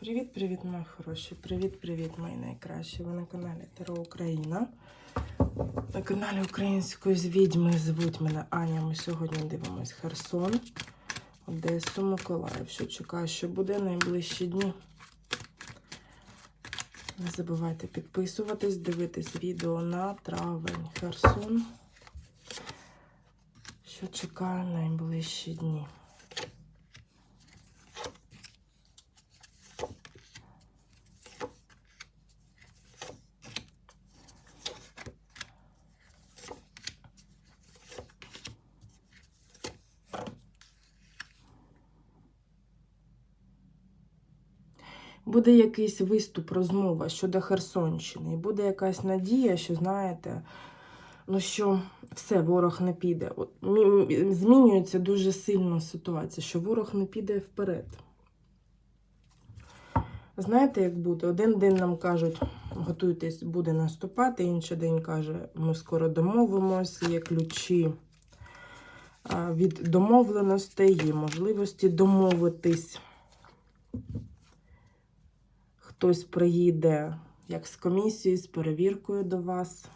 Привіт-привіт, мої хороші! Привіт-привіт, мої найкращі! Ви на каналі Таро Україна. На каналі Української з відьми звуть мене Аня. Ми сьогодні дивимось Херсон, Одесу, Миколаїв. Що чекаю, що буде найближчі дні. Не забувайте підписуватись, дивитись відео на травень Херсон. Що чекаю найближчі дні. Буде якийсь виступ, розмова щодо Херсонщини, і буде якась надія, що знаєте, ну що все, ворог не піде. От, змінюється дуже сильно ситуація, що ворог не піде вперед. Знаєте, як буде? Один день нам кажуть, готуйтесь, буде наступати, інший день каже, ми скоро домовимось, є ключі від домовленостей, є можливості домовитись хтось приїде як з комісією, з перевіркою до вас.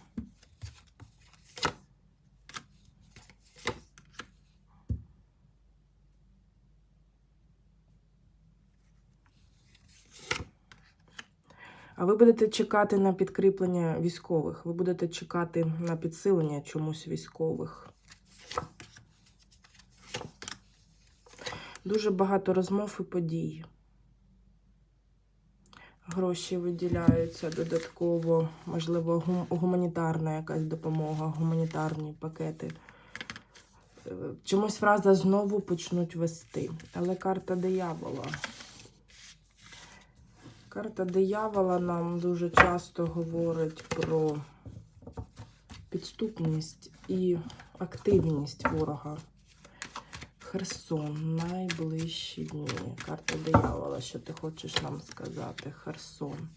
А ви будете чекати на підкріплення військових, ви будете чекати на підсилення чомусь військових. Дуже багато розмов і подій гроші виділяються додатково, можливо, гум- гуманітарна якась допомога, гуманітарні пакети. Е, Чомусь фраза знову почнуть вести. Але карта диявола. Карта диявола нам дуже часто говорить про підступність і активність ворога. Херсон, найближчі дні. Карта диявола, що ти хочеш нам сказати? Херсон.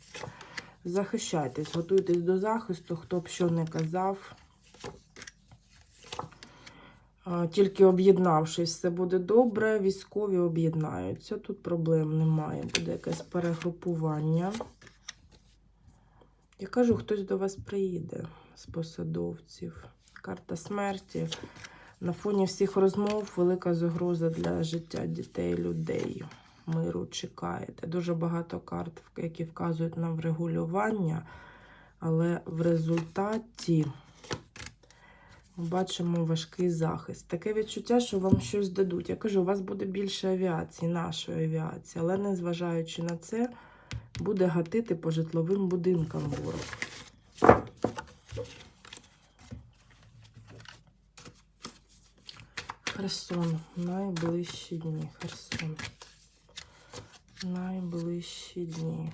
Захищайтесь, готуйтесь до захисту, хто б що не казав. Тільки об'єднавшись, все буде добре. Військові об'єднаються. Тут проблем немає. Буде якесь перегрупування. Я кажу, хтось до вас приїде з посадовців. Карта смерті. На фоні всіх розмов велика загроза для життя дітей, людей. Миру чекаєте. Дуже багато карт, які вказують на врегулювання, але в результаті ми бачимо важкий захист. Таке відчуття, що вам щось дадуть. Я кажу, у вас буде більше авіації, нашої авіації, але незважаючи на це, буде гатити по житловим будинкам ворог. Херсон. Найближчі дні. Херсон. Найближчі дні.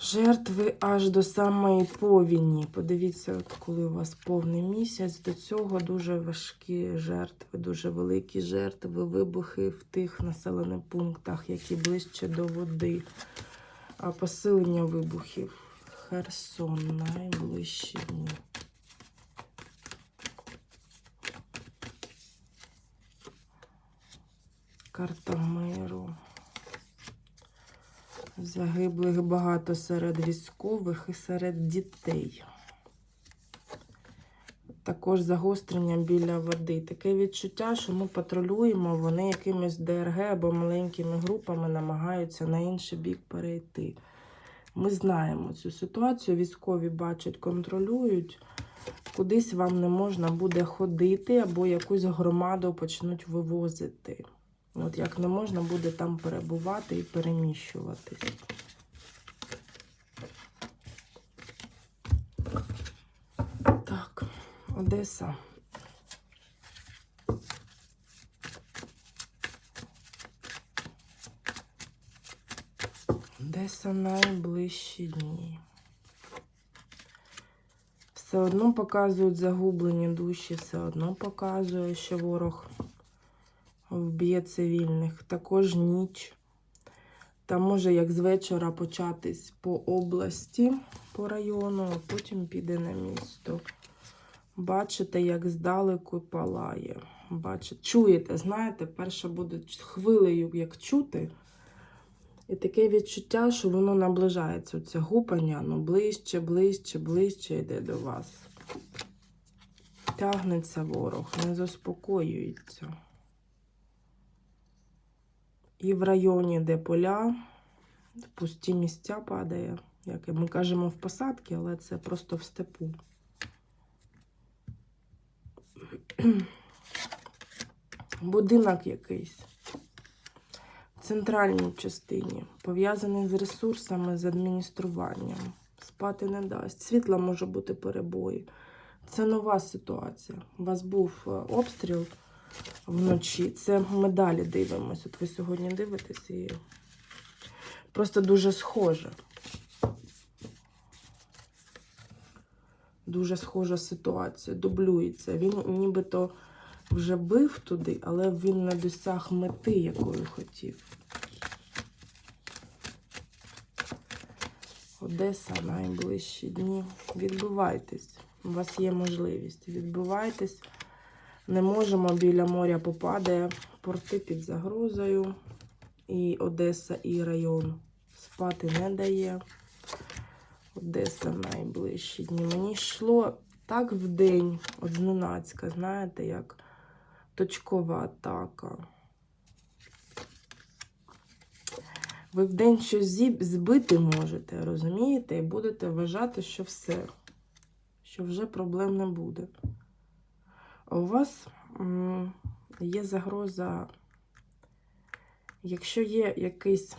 Жертви аж до самої повіні. Подивіться, от коли у вас повний місяць, до цього дуже важкі жертви, дуже великі жертви, вибухи в тих населених пунктах, які ближче до води. А посилення вибухів. Херсон. Найближчі дні. Карта миру. Загиблих багато серед військових і серед дітей. Також загострення біля води. Таке відчуття, що ми патрулюємо, вони якимись ДРГ або маленькими групами намагаються на інший бік перейти. Ми знаємо цю ситуацію, військові бачать, контролюють. Кудись вам не можна буде ходити, або якусь громаду почнуть вивозити. От як не можна буде там перебувати і переміщуватись. Так, Одеса. Одеса найближчі дні. Все одно показують загублені душі, все одно показує, що ворог вб'є цивільних. Також ніч. Там може як з вечора початись по області, по району, а потім піде на місто. Бачите, як здалеку палає. бачите, чуєте, знаєте, перше буде хвилею, як чути. І таке відчуття, що воно наближається. Це гупання, ну ближче, ближче, ближче йде до вас. Тягнеться ворог, не заспокоюється. І в районі, де поля, пусті місця падає. Як ми кажемо в посадці, але це просто в степу. Будинок якийсь в центральній частині, пов'язаний з ресурсами, з адмініструванням. Спати не дасть. Світла може бути перебої. Це нова ситуація. У вас був е, обстріл вночі. Це ми далі дивимося. От ви сьогодні дивитесь і просто дуже схоже. Дуже схожа ситуація, дублюється. Він нібито вже бив туди, але він не досяг мети, якою хотів. Одеса найближчі дні. Відбивайтесь. У вас є можливість. Відбивайтесь. Не можемо біля моря попадає. Порти під загрозою. І Одеса, і район спати не дає. Одеса найближчі дні. Мені йшло так в день, от зненацька, знаєте, як точкова атака. Ви в день щось збити можете, розумієте? І будете вважати, що все, що вже проблем не буде. У вас є загроза, якщо є якийсь,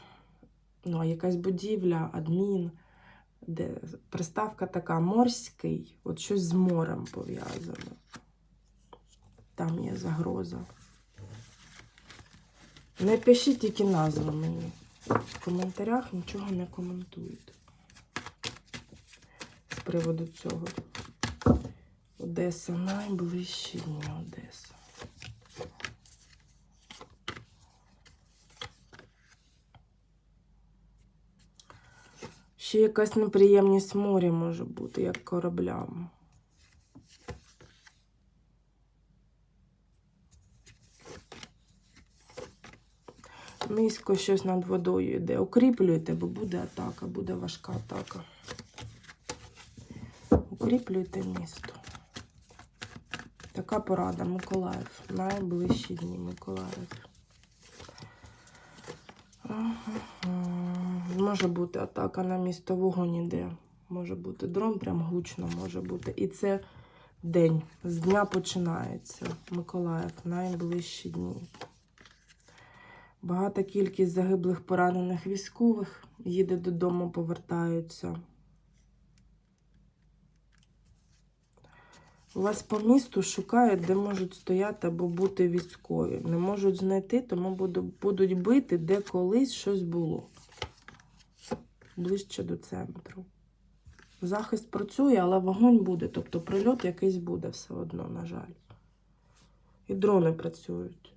ну, якась будівля, адмін, де приставка така морський, от щось з морем пов'язане. Там є загроза. Не пишіть тільки назви мені. В коментарях нічого не коментуйте. З приводу цього. Одеса, найближчі дні Одеса. Ще якась неприємність морі може бути, як кораблям. Низько щось над водою йде. Укріплюйте, бо буде атака, буде важка атака. Укріплюйте місто. Така порада, Миколаїв. Найближчі дні Миколаїв. Може бути атака на місто вогонь іде. Може бути дрон, прям гучно може бути. І це день. З дня починається. Миколаїв, найближчі дні. Багата кількість загиблих поранених військових їде додому, повертаються. У вас по місту шукають, де можуть стояти або бути військові. Не можуть знайти, тому будуть бити, де колись щось було. Ближче до центру. Захист працює, але вогонь буде, тобто прильот якийсь буде все одно, на жаль. І дрони працюють.